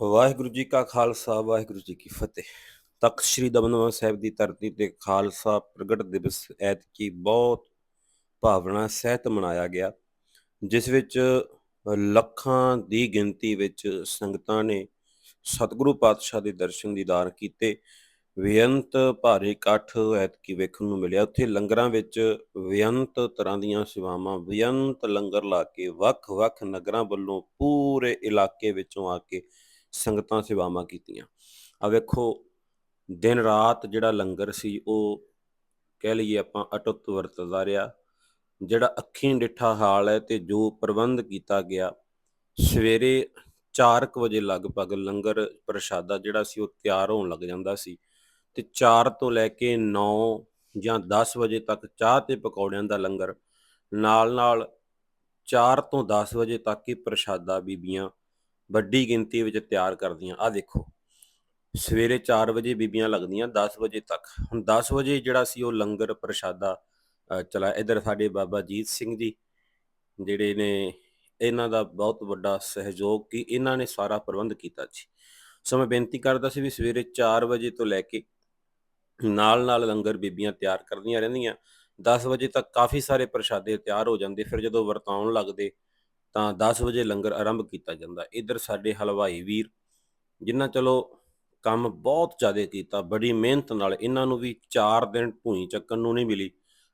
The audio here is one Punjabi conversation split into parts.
ਵਾਹਿਗੁਰੂ ਜੀ ਕਾ ਖਾਲਸਾ, ਵਾਹਿਗੁਰੂ ਜੀ ਕੀ ਫਤਿਹ। ਤਖਤ ਸ੍ਰੀ ਦਮਦਮਾ ਸਾਹਿਬ ਦੀ ਧਰਤੀ ਤੇ ਖਾਲਸਾ ਪ੍ਰਗਟ ਦਿਵਸ ਐਤਕੀ ਬਹੁਤ ਭਾਵਨਾ ਸਹਿਤ ਮਨਾਇਆ ਗਿਆ, ਜਿਸ ਵਿੱਚ ਲੱਖਾਂ ਦੀ ਗਿਣਤੀ ਵਿੱਚ ਸੰਗਤਾਂ ਨੇ ਸਤਿਗੁਰੂ ਪਾਤਸ਼ਾਹ ਦੇ ਦਰਸ਼ਨ ਦੀਦਾਰ ਕੀਤੇ। ਬੇਅੰਤ ਭਾਰੀ ਇਕੱਠ ਐਤਕੀ ਵੇਖਣ ਨੂੰ ਮਿਲਿਆ। ਉੱਥੇ ਲੰਗਰਾਂ ਵਿੱਚ ਵਿਅੰਤ ਤਰ੍ਹਾਂ ਦੀਆਂ ਸੇਵਾਵਾਂ, ਵਿਅੰਤ ਲੰਗਰ ਲਾ ਕੇ ਵੱਖ-ਵੱਖ ਨਗਰਾਂ ਵੱਲੋਂ ਪੂਰੇ ਇਲਾਕੇ ਵਿੱਚੋਂ ਆ ਕੇ ਸੰਗਤਾਂ ਸੇਵਾਵਾਂ ਕੀਤੀਆਂ। ਆ ਵੇਖੋ, ਦਿਨ ਰਾਤ ਜਿਹੜਾ ਲੰਗਰ ਸੀ, ਉਹ ਕਹਿ ਲਈਏ ਆਪਾਂ ਅਟੁੱਟ ਵਰਤਦਾ ਰਿਹਾ। ਜਿਹੜਾ ਅੱਖੀਂ ਡਿੱਠਾ ਹਾਲ ਹੈ ਤੇ ਜੋ ਪ੍ਰਬੰਧ ਕੀਤਾ ਗਿਆ, ਸਵੇਰੇ 4:00 ਵਜੇ ਲਗਭਗ ਲੰਗਰ ਪ੍ਰਸ਼ਾਦਾ ਜਿਹੜਾ ਸੀ, ਉਹ ਤਿਆਰ ਹੋਣ ਲੱਗ ਜਾਂਦਾ ਸੀ ਤੇ 4 ਤੋਂ ਲੈ ਕੇ 9 ਜਾਂ 10 ਵਜੇ ਤੱਕ ਚਾਹ ਤੇ ਪਕੌੜਿਆਂ ਦਾ ਲੰਗਰ। ਨਾਲ ਨਾਲ 4 ਤੋਂ 10 ਵਜੇ ਤੱਕ ਹੀ ਪ੍ਰਸ਼ਾਦਾ ਬੀਬੀਆਂ ਵੱਡੀ ਗਿਣਤੀ ਵਿੱਚ ਤਿਆਰ ਕਰਦੀਆਂ। ਆ ਦੇਖੋ, ਸਵੇਰੇ 4 ਵਜੇ ਬੀਬੀਆਂ ਲੱਗਦੀਆਂ 10 ਵਜੇ ਤੱਕ। ਹੁਣ 10 ਵਜੇ ਜਿਹੜਾ ਸੀ ਉਹ ਲੰਗਰ ਪ੍ਰਸ਼ਾਦਾ ਚਲਾ। ਇਧਰ ਸਾਡੇ ਬਾਬਾ ਜੀਤ ਸਿੰਘ ਜੀ, ਜਿਹੜੇ ਨੇ ਇਹਨਾਂ ਦਾ ਬਹੁਤ ਵੱਡਾ ਸਹਿਯੋਗ ਕਿ ਇਹਨਾਂ ਨੇ ਸਾਰਾ ਪ੍ਰਬੰਧ ਕੀਤਾ ਜੀ ਸੋ ਮੈਂ ਬੇਨਤੀ ਕਰਦਾ ਸੀ ਵੀ ਸਵੇਰੇ 4 ਵਜੇ ਤੋਂ ਲੈ ਕੇ ਨਾਲ ਨਾਲ ਲੰਗਰ ਬੀਬੀਆਂ ਤਿਆਰ ਕਰਦੀਆਂ ਰਹਿੰਦੀਆਂ। 10 ਵਜੇ ਤੱਕ ਕਾਫੀ ਸਾਰੇ ਪ੍ਰਸ਼ਾਦੇ ਤਿਆਰ ਹੋ ਜਾਂਦੇ। ਫਿਰ ਜਦੋਂ ਵਰਤਾਉਣ ਲੱਗਦੇ ਤਾਂ 10 ਵਜੇ ਲੰਗਰ ਆਰੰਭ ਕੀਤਾ ਜਾਂਦਾ। ਇਧਰ ਸਾਡੇ ਹਲਵਾਈ ਵੀਰ, ਜਿਨ੍ਹਾਂ ਚਲੋ ਕੰਮ ਬਹੁਤ ਜ਼ਿਆਦਾ ਕੀਤਾ, ਬੜੀ ਮਿਹਨਤ ਨਾਲ ਇਹਨਾਂ ਨੂੰ ਵੀ 4 ਦਿਨ ਭੂਈ ਚੱਕਣ ਨੂੰ ਨਹੀਂ ਮਿਲੀ।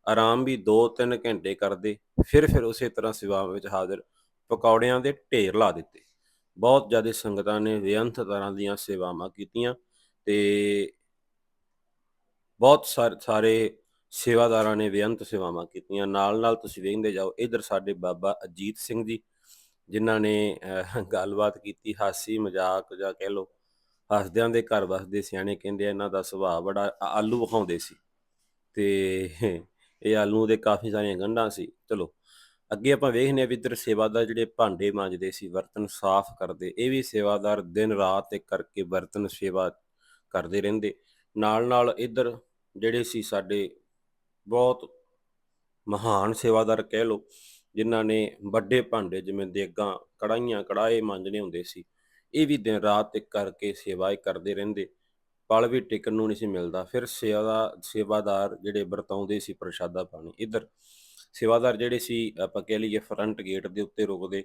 ਆਰਾਮ ਵੀ 2-3 ਘੰਟੇ ਕਰਦੇ, ਫਿਰ ਫਿਰ ਉਸੇ ਤਰ੍ਹਾਂ ਸੇਵਾ ਵਿੱਚ ਹਾਜ਼ਰ, ਪਕੌੜਿਆਂ ਦੇ ਢੇਰ ਲਾ ਦਿੱਤੇ। ਬਹੁਤ ਜ਼ਿਆਦਾ ਸੰਗਤਾਂ ਨੇ ਬੇਅੰਤ ਤਰ੍ਹਾਂ ਦੀਆਂ ਸੇਵਾਵਾਂ ਕੀਤੀਆਂ ਤੇ ਬਹੁਤ ਸਾਰੇ ਸਾਰੇ ਸੇਵਾਦਾਰਾਂ ਨੇ ਬੇਅੰਤ ਸੇਵਾਵਾਂ ਕੀਤੀਆਂ। ਨਾਲ ਨਾਲ ਤੁਸੀਂ ਵੇਖਦੇ ਜਾਓ, ਇਧਰ ਸਾਡੇ ਬਾਬਾ ਅਜੀਤ ਸਿੰਘ ਜੀ ਜਿਨ੍ਹਾਂ ਨੇ ਗੱਲਬਾਤ ਕੀਤੀ, ਹਾਸੀ ਮਜ਼ਾਕ ਜਾਂ ਕਹਿ ਲਓ ਹੱਸਦਿਆਂ ਦੇ ਘਰ ਵਸਦੇ ਸਿਆਣੇ ਕਹਿੰਦੇ ਇਹਨਾਂ ਦਾ ਸੁਭਾਅ ਬੜਾ ਆਲੂ ਵਿਖਾਉਂਦੇ ਸੀ। ਤੇ ਇਹ ਆਲੂ ਦੇ ਕਾਫੀ ਸਾਰੀਆਂ ਗੰਢਾਂ ਸੀ। ਚਲੋ, ਅੱਗੇ ਆਪਾਂ ਵੇਖਨੇ ਆ ਵੀ ਇੱਧਰ ਸੇਵਾਦਾਰ ਜਿਹੜੇ ਭਾਂਡੇ ਮਾਂਜਦੇ ਸੀ, ਬਰਤਨ ਸਾਫ਼ ਕਰਦੇ, ਇਹ ਵੀ ਸੇਵਾਦਾਰ ਦਿਨ ਰਾਤ ਇੱਕ ਕਰਕੇ ਬਰਤਨ ਸੇਵਾ ਕਰਦੇ ਰਹਿੰਦੇ। ਨਾਲ ਨਾਲ ਇੱਧਰ ਜਿਹੜੇ ਸੀ ਸਾਡੇ ਬਹੁਤ ਮਹਾਨ ਸੇਵਾਦਾਰ ਕਹਿ ਲਓ ਜਿਨ੍ਹਾਂ ਨੇ ਵੱਡੇ ਭਾਂਡੇ ਜਿਵੇਂ ਦੇਗਾਂ ਕੜਾਈਆਂ ਕੜਾਏ ਮਾਂਜਣੇ ਹੁੰਦੇ ਸੀ, ਇਹ ਵੀ ਦਿਨ ਰਾਤ ਇੱਕ ਕਰਕੇ ਸੇਵਾ ਕਰਦੇ ਰਹਿੰਦੇ। ਪਲ ਵੀ ਟਿਕਣ ਨੂੰ ਨਹੀਂ ਸੀ ਮਿਲਦਾ। ਫਿਰ ਸੇਵਾ, ਸੇਵਾਦਾਰ ਜਿਹੜੇ ਵਰਤਾਉਂਦੇ ਸੀ ਪ੍ਰਸ਼ਾਦਾ ਪਾਣੀ, ਇੱਧਰ ਸੇਵਾਦਾਰ ਜਿਹੜੇ ਸੀ, ਆਪਾਂ ਕਹਿ ਲਈਏ ਫਰੰਟ ਗੇਟ ਦੇ ਉੱਤੇ ਰੁਕਦੇ,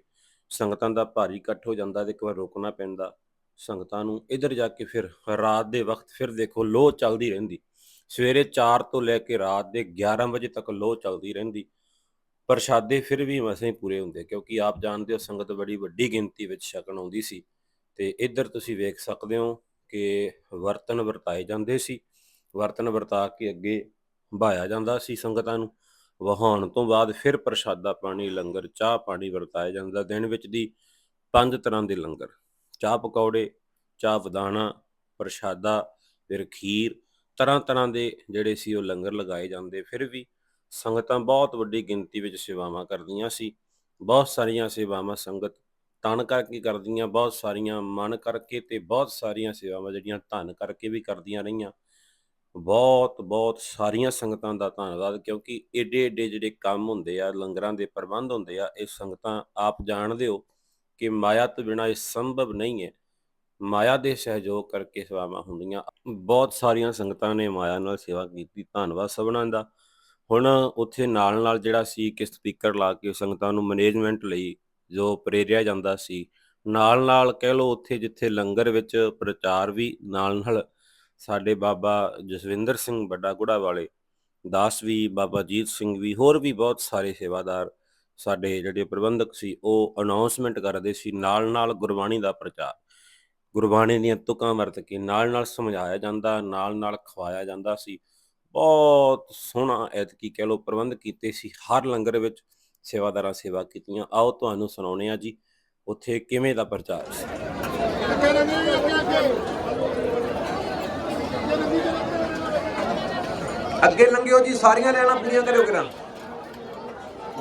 ਸੰਗਤਾਂ ਦਾ ਭਾਰੀ ਇਕੱਠ ਹੋ ਜਾਂਦਾ ਤੇ ਇੱਕ ਵਾਰ ਰੁਕਣਾ ਪੈਂਦਾ। ਸੰਗਤਾਂ ਨੂੰ ਇੱਧਰ ਜਾ ਕੇ ਫਿਰ ਰਾਤ ਦੇ ਵਕਤ ਫਿਰ ਦੇਖੋ ਲੋਹ ਚੱਲਦੀ ਰਹਿੰਦੀ। ਸਵੇਰੇ 4 ਤੋਂ ਲੈ ਕੇ ਰਾਤ ਦੇ 11 ਵਜੇ ਤੱਕ ਲੋਹ ਚੱਲਦੀ ਰਹਿੰਦੀ। ਪ੍ਰਸ਼ਾਦੇ ਫਿਰ ਵੀ ਮਸਾਂ ਹੀ ਪੂਰੇ ਹੁੰਦੇ, ਕਿਉਂਕਿ ਆਪ ਜਾਣਦੇ ਹੋ ਸੰਗਤ ਬੜੀ ਵੱਡੀ ਗਿਣਤੀ ਵਿੱਚ ਛਕਣ ਆਉਂਦੀ ਸੀ। ਤੇ ਇੱਧਰ ਤੁਸੀਂ ਵੇਖ ਸਕਦੇ ਹੋ ਕਿ ਵਰਤਨ ਵਰਤਾਏ ਜਾਂਦੇ ਸੀ। ਵਰਤਨ ਵਰਤਾ ਕੇ ਅੱਗੇ ਵਹਾਇਆ ਜਾਂਦਾ ਸੀ ਸੰਗਤਾਂ ਨੂੰ। ਵਹਾਉਣ ਤੋਂ ਬਾਅਦ ਫਿਰ ਪ੍ਰਸ਼ਾਦਾ ਪਾਣੀ, ਲੰਗਰ, ਚਾਹ ਪਾਣੀ ਵਰਤਾਇਆ ਜਾਂਦਾ। ਦਿਨ ਵਿੱਚ ਦੀ ਪੰਜ ਤਰ੍ਹਾਂ ਦੇ ਲੰਗਰ। ਚਾਹ ਪਕੌੜੇ, ਚਾਹ ਬਦਾਣਾ ਪ੍ਰਸ਼ਾਦਾ, ਫਿਰ ਖੀਰ। ਤਰ੍ਹਾਂ ਤਰ੍ਹਾਂ ਦੇ ਜਿਹੜੇ ਸੀ ਉਹ ਲੰਗਰ ਲਗਾਏ ਜਾਂਦੇ। ਫਿਰ ਵੀ ਸੰਗਤਾਂ ਬਹੁਤ ਵੱਡੀ ਗਿਣਤੀ ਵਿੱਚ ਸੇਵਾਵਾਂ ਕਰਦੀਆਂ ਸੀ। ਬਹੁਤ ਸਾਰੀਆਂ ਸੇਵਾਵਾਂ ਸੰਗਤ ਤਨ ਕਰਕੇ ਕਰਦੀਆਂ, ਬਹੁਤ ਸਾਰੀਆਂ ਮਨ ਕਰਕੇ ਤੇ ਬਹੁਤ ਸਾਰੀਆਂ ਸੇਵਾਵਾਂ ਜਿਹੜੀਆਂ ਧਨ ਕਰਕੇ ਵੀ ਕਰਦੀਆਂ ਰਹੀਆਂ। ਬਹੁਤ ਬਹੁਤ ਸਾਰੀਆਂ ਸੰਗਤਾਂ ਦਾ ਧੰਨਵਾਦ ਕਿਉਂਕਿ ਏਡੇ ਏਡੇ ਜਿਹੜੇ ਕੰਮ ਹੁੰਦੇ ਆ, ਲੰਗਰਾਂ ਦੇ ਪ੍ਰਬੰਧ ਹੁੰਦੇ ਆ, ਇਹ ਸੰਗਤਾਂ ਆਪ ਜਾਣਦੇ ਹੋ ਕਿ ਮਾਇਆ ਤੋਂ ਬਿਨਾਂ ਇਹ ਸੰਭਵ ਨਹੀਂ ਹੈ। ਮਾਇਆ ਦੇ ਸਹਿਯੋਗ ਕਰਕੇ ਸੇਵਾਵਾਂ ਹੁੰਦੀਆਂ। ਬਹੁਤ ਸਾਰੀਆਂ ਸੰਗਤਾਂ ਨੇ ਮਾਇਆ ਨਾਲ ਸੇਵਾ ਕੀਤੀ। ਧੰਨਵਾਦ ਸਭਨਾਂ ਦਾ। ਹੁਣ ਉੱਥੇ ਨਾਲ ਨਾਲ ਜਿਹੜਾ ਸੀ ਕਿ ਸਪੀਕਰ ਲਾ ਕੇ ਸੰਗਤਾਂ ਨੂੰ ਮੈਨੇਜਮੈਂਟ ਲਈ ਜੋ ਪ੍ਰੇਰਿਆ ਜਾਂਦਾ ਸੀ ਨਾਲ ਨਾਲ ਕਹਿ ਲਓ ਉੱਥੇ ਜਿੱਥੇ ਲੰਗਰ ਵਿੱਚ ਪ੍ਰਚਾਰ ਵੀ ਨਾਲ ਨਾਲ ਸਾਡੇ ਬਾਬਾ ਜਸਵਿੰਦਰ ਸਿੰਘ ਵੱਡਾ ਗੁੜਾ ਵਾਲੇ, ਦਾਸ ਵੀ, ਬਾਬਾ ਜੀਤ ਸਿੰਘ ਵੀ, ਹੋਰ ਵੀ ਬਹੁਤ ਸਾਰੇ ਸੇਵਾਦਾਰ ਸਾਡੇ ਜਿਹੜੇ ਪ੍ਰਬੰਧਕ ਸੀ, ਉਹ ਅਨਾਉਂਸਮੈਂਟ ਕਰਦੇ ਸੀ ਨਾਲ ਨਾਲ ਗੁਰਬਾਣੀ ਦਾ ਪ੍ਰਚਾਰ। ਗੁਰਬਾਣੀ ਦੀਆਂ ਤੁਕਾਂ ਵਰਤ ਕੇ ਨਾਲ ਨਾਲ ਸਮਝਾਇਆ ਜਾਂਦਾ ਨਾਲ ਨਾਲ ਖਵਾਇਆ ਜਾਂਦਾ ਸੀ। ਬਹੁਤ ਸੋਹਣਾ ਐਤਕੀ ਕਹਿ ਲਓ ਪ੍ਰਬੰਧ ਕੀਤੇ ਸੀ ਹਰ ਲੰਗਰ ਵਿੱਚ ਸੇਵਾਦਾਰਾਂ ਸੇਵਾ ਕੀਤੀਆਂ। ਆਓ ਤੁਹਾਨੂੰ ਸੁਣਾਉਣੇ ਆ ਜੀ ਉੱਥੇ ਕਿਵੇਂ ਦਾ ਪ੍ਰਚਾਰ ਸੀ? ਅੱਗੇ ਲੰਘਿਓ ਜੀ ਸਾਰੀਆਂ ਲੈਣਾ ਪੂਰੀਆਂ ਕਰਿਓ ਕਰਾਂ।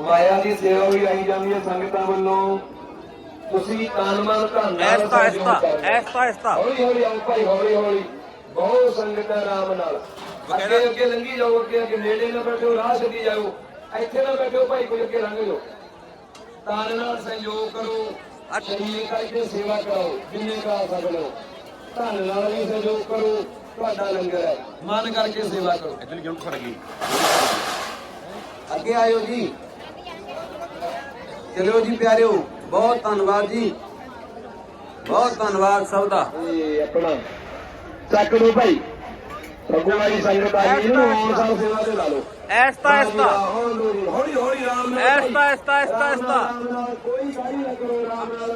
ਮਾਇਆ ਦੀ ਸੇਵਾ ਵੀ ਆਈ ਜਾਂਦੀ ਹੈ ਸੰਗਤਾਂ ਵੱਲੋਂ। ਤੁਸੀਂ ਤਨ ਮਨ ਧਨ ਨਾਲ ਐਸਤਾ ਐਸਤਾ। ਐਸਤਾ ਐਸਤਾ। ਹੌਲੀ ਹੌਲੀ ਆਓ ਭਾਈ ਹੌਲੀ ਹੌਲੀ ਬਹੁਤ ਸੰਗਤ ਹੈ ਆਰਾਮ ਨਾਲ। ਅੱਗੇ ਅੱਗੇ ਲੰਘੀ ਜਾਓ ਅੱਗੇ ਅੱਗੇ ਨੇੜੇ ਨਾ ਬੈਠੋ ਰਾਹ ਛੱਡੀ ਜਾਓ। ਇੱਥੇ ਨਾ ਬੈਠੋ ਭਾਈ ਕੋਈ ਅੱਗੇ ਲੰਘ ਜਾਓ। ਤਨ ਨਾਲ ਸਹਿਯੋਗ ਕਰੋ ਸ਼ਰੀਰ ਕਰਕੇ ਸੇਵਾ ਕਰੋ ਜਿੰਨੇ ਕਰਾ ਸਕਦੇ ਹੋ। ਧਨ ਨਾਲ ਵੀ ਸਹਿਯੋਗ ਕਰੋ ਤੁਹਾਡਾ ਲੰਗਰ ਹੈ। ਮਨ ਕਰਕੇ ਸੇਵਾ ਕਰੋ। ਅੱਗੇ ਆਇਓ ਜੀ। ਚਲਿਓ ਜੀ ਪਿਆਰਿਓ ਬਹੁਤ ਧੰਨਵਾਦ ਜੀ। ਬਹੁਤ ਧੰਨਵਾਦ ਸਭ ਦਾ। ਇਹ ਆਪਣਾ ਚੱਕ ਲਓ ਭਾਈ। ਭਗਵਾਨੀ ਸੰਗਤ ਆ ਗਈ ਇਹਨੂੰ ਆਉਣ ਸਾਲ ਸੇਵਾ ਤੇ ਲਾ ਲਓ ਐਸਤਾ ਐਸਤਾ ਹੌਲੀ ਹੌਲੀ ਹੌਲੀ ਰਾਮ ਨਾਲ ਐਸਤਾ ਐਸਤਾ ਐਸਤਾ ਐਸਤਾ ਰਾਮ ਨਾਲ ਕੋਈ ਗਾੜੀ ਨਾ ਕਰੋ ਰਾਮ ਨਾਲ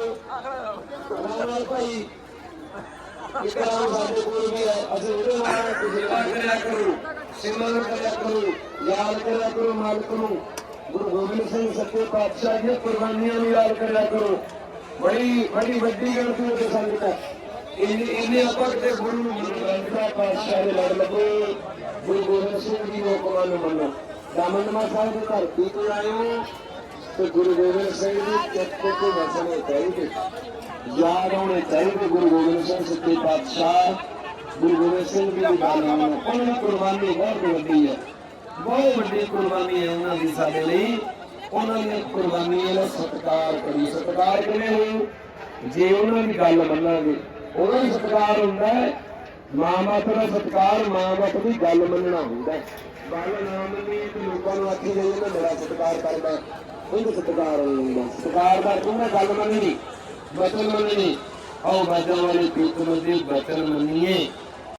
ਰਾਮ ਨਾਲ ਭਾਈ ਇੱਕ ਰਾਮ ਸਾਡੇ ਕੋਲ ਵੀ ਹੈ ਅਸੀਂ ਉਹਦੇ ਨਾਲ ਸੇਵਾ ਕਰਿਆ ਕਰੋ ਸਿਮਰਨ ਕਰਿਆ ਕਰੋ ਯਾਦ ਕਰਿਆ ਕਰੋ ਮਾਲਕ ਨੂੰ ਗੁਰੂ ਗੋਬਿੰਦ ਸਿੰਘ ਸੱਚੇ ਪਾਤਸ਼ਾਹ ਦੀਆਂ ਕੁਰਬਾਨੀਆਂ ਨੂੰ ਯਾਦ ਕਰਿਆ ਕਰੋ ਬੜੀ ਬੜੀ ਵੱਡੀ ਗਿਣਤੀ ਵਿੱਚ ਸੰਗਤ ਹੈ ਇਹਨੇ ਆਪਾਂ ਕਿਤੇ ਗੁਰੂ ਨੂੰ ਮੰਨਣਾ ਪਾਤਸ਼ਾਹ ਦੇ ਲੜ ਲੱਗੋ, ਗੁਰੂ ਗੋਬਿੰਦ ਸਿੰਘ ਜੀ ਦੇ ਹੁਕਮਾਂ ਨੂੰ ਮੰਨੋ ਦਮਨਮਾ ਸਾਹਿਬ ਦੀ ਧਰਤੀ ਤੇ ਆਇਓ ਤੇ ਗੁਰੂ ਗੋਬਿੰਦ ਸਿੰਘ ਜੀ ਚਿੱਤ ਤੇ ਵਸਣੇ ਚਾਹੀਦੇ। ਯਾਦ ਆਉਣੇ ਚਾਹੀਦੇ ਗੁਰੂ ਗੋਬਿੰਦ ਸਿੰਘ ਸੱਚੇ ਪਾਤਸ਼ਾਹ। ਗੁਰੂ ਗੋਬਿੰਦ ਸਿੰਘ ਜੀ ਦੀ ਗੱਲ ਨੂੰ ਉਹਨਾਂ ਦੀ ਕੁਰਬਾਨੀ ਬਹੁਤ ਵੱਡੀ ਹੈ। ਬਹੁਤ ਵੱਡੀ ਕੁਰਬਾਨੀ ਹੈ ਉਹਨਾਂ ਦੀ ਸਾਡੇ ਲਈ। ਉਹਨਾਂ ਨੇ ਕੁਰਬਾਨੀਆਂ ਦਾ ਸਤਿਕਾਰ ਕਰੀ ਸਤਿਕਾਰ ਕਿਵੇਂ ਹੋਊ? ਜੇ ਉਹਨਾਂ ਦੀ ਗੱਲ ਮੰਨਾਂਗੇ ਉਹਨਾਂ ਦਾ ਸਤਿਕਾਰ ਹੁੰਦਾ ਹੈ। ਮਾਂ ਬਾਪ ਦਾ ਸਤਿਕਾਰ ਮਾਂ ਬਾਪ ਦੀ ਗੱਲ ਮੰਨਣਾ ਹੁੰਦਾ ਹੈ। ਗੱਲ ਨਾ ਮੰਨੀ ਤੇ ਲੋਕਾਂ ਨੂੰ ਆਖੀ ਜਾਈਏ ਨਾ ਮੇਰਾ ਸਤਿਕਾਰ ਕਰਦਾ ਉਹਦਾ ਸਤਿਕਾਰ ਹੁੰਦਾ। ਸਤਿਕਾਰ ਦਾ ਅਰਥ ਹੁੰਦਾ ਗੱਲ ਮੰਨਣੀ। ਬਚਨ ਮੰਨਣੀ। ਆਓ ਬਾਜਾਂ ਵਾਲੇ ਪ੍ਰੀਤਮ ਦੇ ਬਚਨ ਮੰਨੀਏ।